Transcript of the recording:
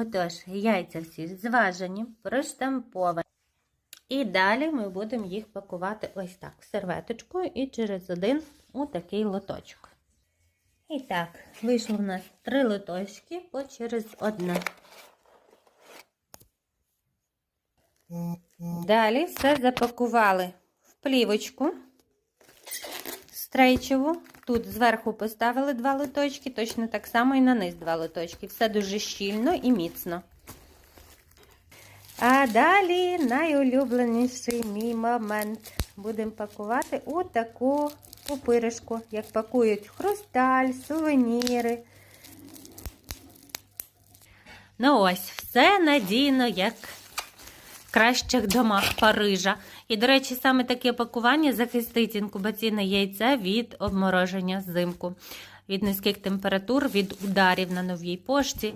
Отож, яйця всі зважені, проштамповані. І далі ми будемо їх пакувати ось так, в серветочку і через один у такий лоточок. І так, вийшло в нас три лоточки по через одне. Далі все запакували в плівочку стрейчеву. Тут зверху поставили два лоточки, точно так само і на низ два лоточки. Все дуже щільно і міцно. А далі найулюбленіший мій момент. Будемо пакувати у таку як пакують хрусталь, сувеніри. Ну ось, все надійно, як кращих домах Парижа. І, до речі, саме таке пакування захистить інкубаційне яйце від обмороження взимку, від низьких температур, від ударів на новій пошті.